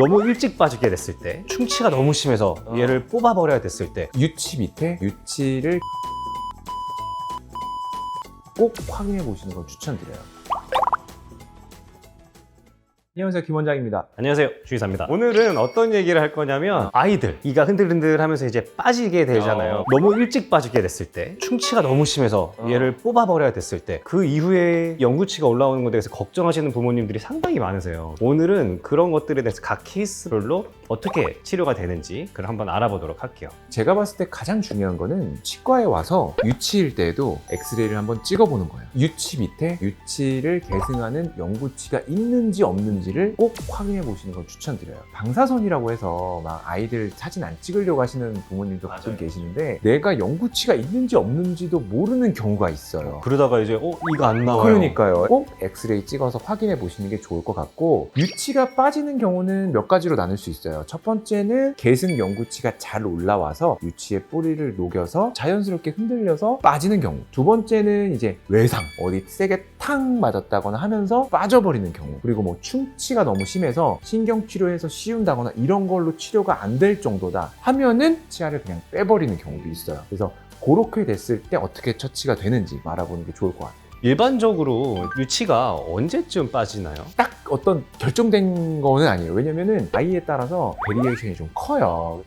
너무 일찍 빠지게 됐을 때, 충치가 너무 심해서 어. 얘를 뽑아버려야 됐을 때, 유치 밑에 유치를 꼭 확인해 보시는 걸 추천드려요. 안녕하세요 김 원장입니다. 안녕하세요 주의사입니다 오늘은 어떤 얘기를 할 거냐면 아이들 이가 흔들흔들 하면서 이제 빠지게 되잖아요 어. 너무 일찍 빠지게 됐을 때 충치가 너무 심해서 어. 얘를 뽑아버려야 됐을 때 그 이후에 영구치가 올라오는 것에 대해서 걱정하시는 부모님들이 상당히 많으세요 오늘은 그런 것들에 대해서 각 케이스별로 어떻게 치료가 되는지 그걸 한번 알아보도록 할게요 제가 봤을 때 가장 중요한 거는 치과에 와서 유치일 때에도 엑스레이를 한번 찍어보는 거예요. 유치 밑에 유치를 계승하는 영구치가 있는지 없는지 를 꼭 확인해 보시는 걸 추천드려요. 방사선이라고 해서 막 아이들 사진 안 찍으려고 하시는 부모님도 가끔. 계시는데 내가 영구치가 있는지 없는지도 모르는 경우가 있어요. 그러다가 이제 어 이가 안 나와요 그러니까요. 꼭 엑스레이 찍어서 확인해 보시는 게 좋을 것 같고 유치가 빠지는 경우는 몇 가지로 나눌 수 있어요. 첫 번째는 계승 영구치가 잘 올라와서 유치의 뿌리를 녹여서 자연스럽게 흔들려서 빠지는 경우. 두 번째는 이제 외상 어디 세게 탁 맞았다거나 하면서 빠져버리는 경우. 그리고 뭐 충 치가 너무 심해서 신경 치료해서 씌운다거나 이런 걸로 치료가 안 될 정도다 하면은 치아를 그냥 빼버리는 경우도 있어요. 그래서 그렇게 됐을 때 어떻게 처치가 되는지 알아보는 게 좋을 것 같아요. 일반적으로 유치가 언제쯤 빠지나요? 딱 어떤 결정된 거는 아니에요. 왜냐면은 아이에 따라서 베리에이션이 좀 커요.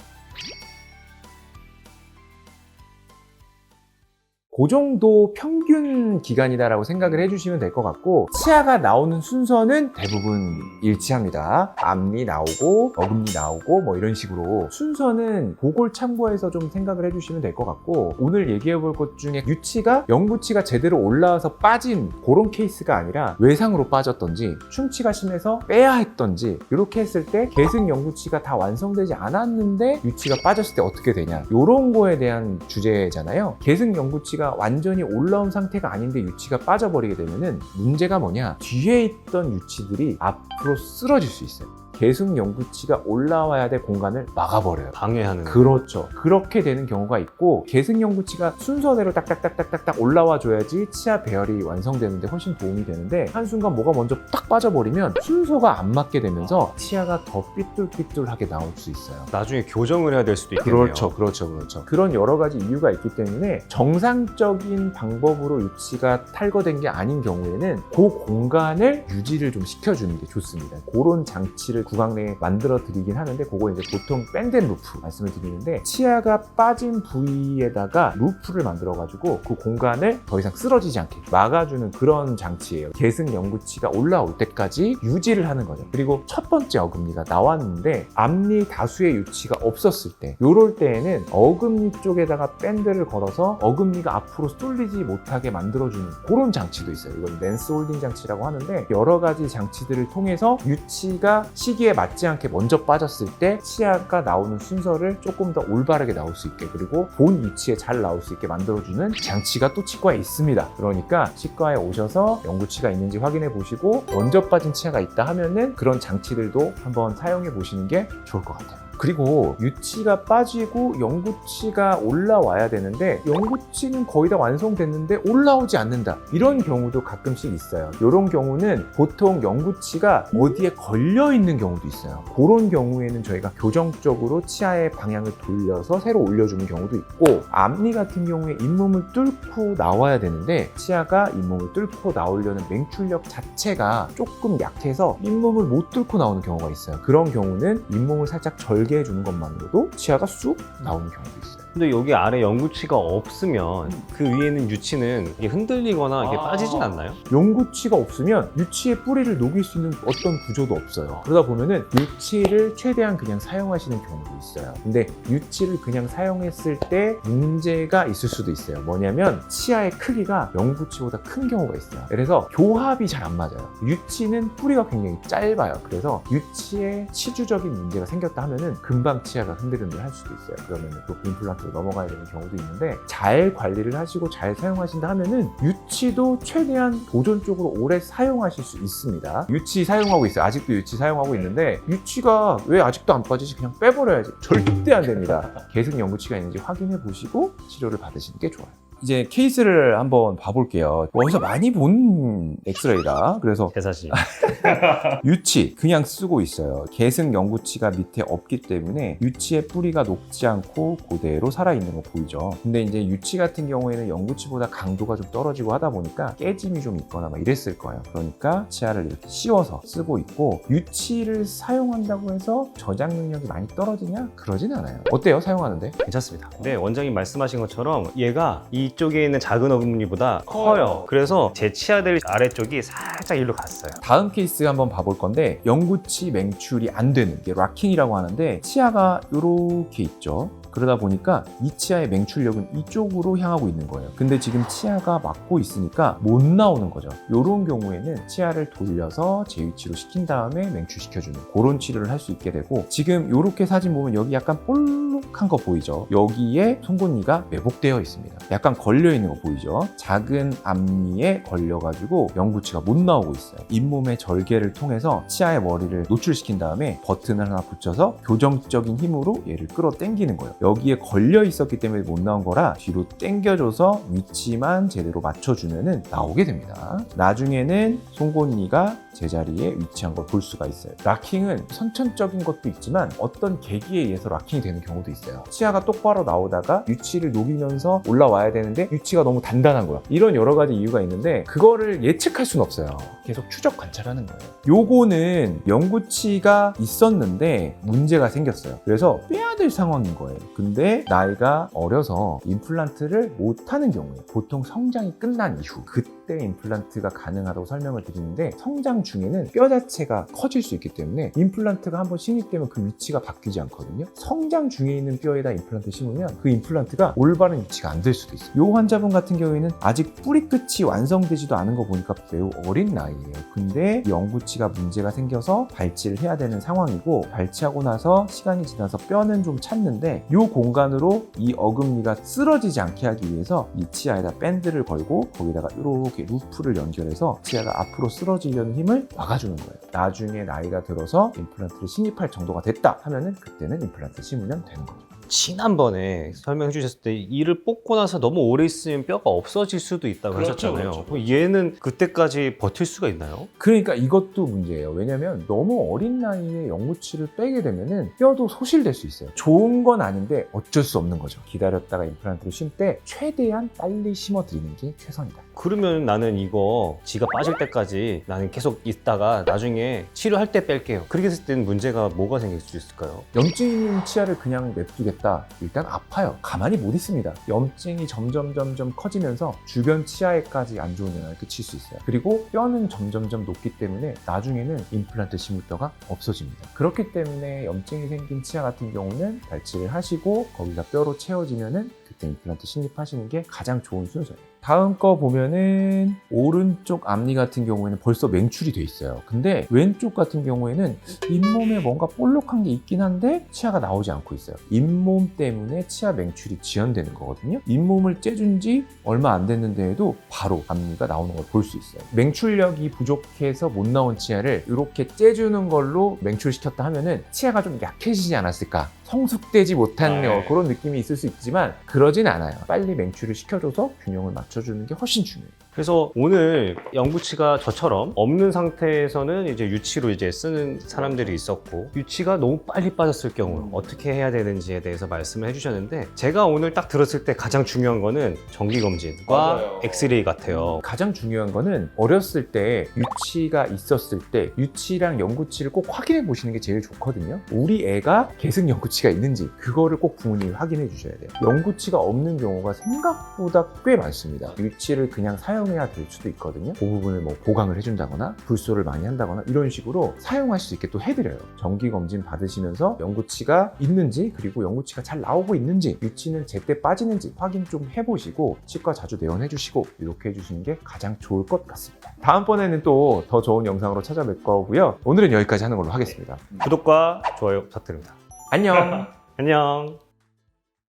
그 정도 평균 기간이다라고 생각을 해주시면 될 것 같고 치아가 나오는 순서는 대부분 일치합니다. 앞니 나오고 어금니 나오고 뭐 이런 식으로 순서는 그걸 참고해서 좀 생각을 해주시면 될 것 같고 오늘 얘기해 볼 것 중에 유치가 영구치가 제대로 올라와서 빠진 그런 케이스가 아니라 외상으로 빠졌던지 충치가 심해서 빼야 했던지 이렇게 했을 때 계승 영구치가 다 완성되지 않았는데 유치가 빠졌을 때 어떻게 되냐 이런 거에 대한 주제잖아요. 계승 영구치가 완전히 올라온 상태가 아닌데 유치가 빠져버리게 되면은 문제가 뭐냐 뒤에 있던 유치들이 앞으로 쓰러질 수 있어요. 계승 영구치가 올라와야 될 공간을 막아버려요. 방해하는 그렇죠. 그렇게 되는 경우가 있고 계승 연구치가 순서대로 딱딱딱딱딱딱 올라와 줘야지 치아 배열이 완성되는데 훨씬 도움이 되는데 한순간 뭐가 먼저 딱 빠져버리면 순서가 안 맞게 되면서 치아가 더 삐뚤삐뚤하게 나올 수 있어요. 나중에 교정을 해야 될 수도 있겠네요 그렇죠, 그렇죠, 그렇죠. 그런 여러 가지 이유가 있기 때문에 정상적인 방법으로 유치가 탈거된 게 아닌 경우에는 그 공간을 유지를 좀 시켜주는 게 좋습니다. 그런 장치를 구강 내에 만들어 드리긴 하는데 그거 이제 보통 밴드 루프 말씀을 드리는데 치아가 빠진 부위에다가 루프를 만들어 가지고 그 공간을 더 이상 쓰러지지 않게 막아주는 그런 장치예요. 계승 연구치가 올라올 때까지 유지를 하는 거죠. 그리고 첫 번째 어금니가 나왔는데 앞니 다수의 유치가 없었을 때 요럴 때에는 어금니 쪽에다가 밴드를 걸어서 어금니가 앞으로 쏠리지 못하게 만들어주는 그런 장치도 있어요. 이건 랜스 홀딩 장치라고 하는데 여러 가지 장치들을 통해서 유치가 시 기에 맞지 않게 먼저 빠졌을 때 치아가 나오는 순서를 조금 더 올바르게 나올 수 있게 그리고 본 위치에 잘 나올 수 있게 만들어주는 장치가 또 치과에 있습니다. 그러니까 치과에 오셔서 연구치가 있는지 확인해 보시고 먼저 빠진 치아가 있다 하면은 그런 장치들도 한번 사용해 보시는 게 좋을 것 같아요. 그리고 유치가 빠지고 영구치가 올라와야 되는데 영구치는 거의 다 완성됐는데 올라오지 않는다. 이런 경우도 가끔씩 있어요. 이런 경우는 보통 영구치가 어디에 걸려 있는 경우도 있어요. 그런 경우에는 저희가 교정적으로 치아의 방향을 돌려서 새로 올려주는 경우도 있고 앞니 같은 경우에 잇몸을 뚫고 나와야 되는데 치아가 잇몸을 뚫고 나오려는 맹출력 자체가 조금 약해서 잇몸을 못 뚫고 나오는 경우가 있어요. 그런 경우는 잇몸을 살짝 절 개해 주는 것만으로도 치아가 쑥 나오는 경우도 있어요 근데 여기 아래 영구치가 없으면 그 위에는 유치는 이게 흔들리거나 이게 아. 빠지진 않나요? 용구치가 없으면 유치의 뿌리를 녹일 수 있는 어떤 구조도 없어요. 그러다 보면은 유치를 최대한 그냥 사용하시는 경우도 있어요. 근데 유치를 그냥 사용했을 때 문제가 있을 수도 있어요. 뭐냐면 치아의 크기가 영구치보다 큰 경우가 있어요. 그래서 교합이 잘 안 맞아요. 유치는 뿌리가 굉장히 짧아요. 그래서 유치에 치주적인 문제가 생겼다 하면은 금방 치아가 흔들흔들 할 수도 있어요. 그러면 또 임플란트 로 넘어가야 되는 경우도 있는데 잘 관리를 하시고 잘 사용하신다 하면은 유치도 최대한 보존적으로 오래 사용하실 수 있습니다. 유치 사용하고 있어요. 아직도 유치 사용하고 있는데 유치가 왜 아직도 안 빠지지? 그냥 빼버려야지. 절대 안 됩니다. 계승 연구치가 있는지 확인해 보시고 치료를 받으시는 게 좋아요. 이제 케이스를 한번 봐볼게요. 어디서 많이 본 엑스레이다. 그래서 제 사실. 유치 그냥 쓰고 있어요. 계승 영구치가 밑에 없기 때문에 유치의 뿌리가 녹지 않고 그대로 살아있는 거 보이죠. 근데 이제 유치 같은 경우에는 영구치보다 강도가 좀 떨어지고 하다 보니까 깨짐이 좀 있거나 막 이랬을 거예요. 그러니까 치아를 이렇게 씌워서 쓰고 있고 유치를 사용한다고 해서 저장 능력이 많이 떨어지냐? 그러진 않아요. 어때요? 사용하는데? 괜찮습니다. 근데 원장님 말씀하신 것처럼 얘가 이 쪽에 있는 작은 어금니보다 커요. 그래서 제 치아들 아래쪽이 살짝 일로 갔어요. 다음 케이스 한번 봐볼 건데 영구치 맹출이 안 되는 게 락킹이라고 하는데 치아가 이렇게 있죠. 그러다 보니까 이 치아의 맹출력은 이쪽으로 향하고 있는 거예요. 근데 지금 치아가 막고 있으니까 못 나오는 거죠. 이런 경우에는 치아를 돌려서 제 위치로 시킨 다음에 맹출시켜주는 그런 치료를 할 수 있게 되고 지금 이렇게 사진 보면 여기 약간 볼록한 거 보이죠? 여기에 송곳니가 매복되어 있습니다. 약간 걸려 있는 거 보이죠? 작은 앞니에 걸려가지고 영구치가 못 나오고 있어요. 잇몸의 절개를 통해서 치아의 머리를 노출시킨 다음에 버튼을 하나 붙여서 교정적인 힘으로 얘를 끌어 당기는 거예요. 여기에 걸려 있었기 때문에 못 나온 거라 뒤로 당겨줘서 위치만 제대로 맞춰주면은 나오게 됩니다. 나중에는 송곳니가 제자리에 위치한 걸 볼 수가 있어요. 락킹은 선천적인 것도 있지만 어떤 계기에 의해서 락킹이 되는 경우도 있어요. 치아가 똑바로 나오다가 위치를 녹이면서 올라와야 되는데 위치가 너무 단단한 거야. 이런 여러 가지 이유가 있는데 그거를 예측할 수는 없어요. 계속 추적 관찰하는 거예요. 요거는 영구치가 있었는데 문제가 생겼어요. 그래서 빼야 될 상황인 거예요. 근데 나이가 어려서 임플란트를 못하는 경우에 보통 성장이 끝난 이후 그때 임플란트가 가능하다고 설명을 드리는데 성장 중에는 뼈 자체가 커질 수 있기 때문에 임플란트가 한번 신입되면 그 위치가 바뀌지 않거든요. 성장 중에 있는 뼈에다 임플란트 심으면 그 임플란트가 올바른 위치가 안 될 수도 있어요. 이 환자분 같은 경우에는 아직 뿌리 끝이 완성되지도 않은 거 보니까 매우 어린 나이예요. 근데 이 영구치가 문제가 생겨서 발치를 해야 되는 상황이고 발치하고 나서 시간이 지나서 뼈는 좀 찼는데 이 공간으로 이 어금니가 쓰러지지 않게 하기 위해서 이 치아에다 밴드를 걸고 거기다가 이렇게 루프를 연결해서 치아가 앞으로 쓰러지려는 힘을 막아주는 거예요. 나중에 나이가 들어서 임플란트를 신입할 정도가 됐다 하면은 그때는 임플란트 심으면 되는 거죠. 지난번에 설명해 주셨을 때 이를 뽑고 나서 너무 오래 있으면 뼈가 없어질 수도 있다고 그렇죠, 하셨잖아요. 그렇죠. 그럼 얘는 그때까지 버틸 수가 있나요? 그러니까 이것도 문제예요. 왜냐면 너무 어린 나이에 영구치를 빼게 되면은 뼈도 소실될 수 있어요. 좋은 건 아닌데 어쩔 수 없는 거죠. 기다렸다가 임플란트를 심 때 최대한 빨리 심어 드리는 게 최선이다. 그러면 나는 이거 지가 빠질 때까지 나는 계속 있다가 나중에 치료할 때 뺄게요. 그렇게 했을 때는 문제가 뭐가 생길 수 있을까요? 염증 있는 치아를 그냥 냅두겠다. 일단 아파요. 가만히 못 있습니다. 염증이 점점 점점 커지면서 주변 치아에까지 안 좋은 영향을 끼칠 수 있어요. 그리고 뼈는 점점점 높기 때문에 나중에는 임플란트 심을 뼈가 없어집니다. 그렇기 때문에 염증이 생긴 치아 같은 경우는 발치를 하시고 거기가 뼈로 채워지면은 그때 임플란트 신입하시는 게 가장 좋은 순서예요. 다음 거 보면은 오른쪽 앞니 같은 경우에는 벌써 맹출이 돼 있어요. 근데 왼쪽 같은 경우에는 잇몸에 뭔가 볼록한 게 있긴 한데 치아가 나오지 않고 있어요. 잇몸 때문에 치아 맹출이 지연되는 거거든요. 잇몸을 째준 지 얼마 안 됐는데도 바로 앞니가 나오는 걸 볼 수 있어요. 맹출력이 부족해서 못 나온 치아를 이렇게 째주는 걸로 맹출시켰다 하면은 치아가 좀 약해지지 않았을까? 성숙되지 못한 네. 어, 그런 느낌이 있을 수 있지만 그러진 않아요. 빨리 맹출을 시켜줘서 균형을 맞춰주는 게 훨씬 중요해요. 그래서 오늘 영구치가 저처럼 없는 상태에서는 이제 유치로 이제 쓰는 사람들이 있었고 유치가 너무 빨리 빠졌을 경우 어떻게 해야 되는지에 대해서 말씀을 해주셨는데 제가 오늘 딱 들었을 때 가장 중요한 거는 정기 검진과. 엑스레이 같아요. 가장 중요한 거는 어렸을 때 유치가 있었을 때 유치랑 영구치를 꼭 확인해 보시는 게 제일 좋거든요. 우리 애가 계승 영구치가 있는지 그거를 꼭 부모님이 확인해 주셔야 돼요. 영구치가 없는 경우가 생각보다 꽤 많습니다. 유치를 그냥 사용 해야 될 수도 있거든요. 그 부분을 뭐 보강을 해준다거나 불소를 많이 한다거나 이런 식으로 사용하실 수 있게 또 해드려요. 정기 검진 받으시면서 영구치가 있는지 그리고 영구치가 잘 나오고 있는지 유치는 제때 빠지는지 확인 좀 해보시고 치과 자주 내원해 주시고 이렇게 해주시는 게 가장 좋을 것 같습니다. 다음번에는 또 더 좋은 영상으로 찾아뵐 거고요. 오늘은 여기까지 하는 걸로 하겠습니다. 구독과 좋아요 부탁드립니다. 안녕. 안녕.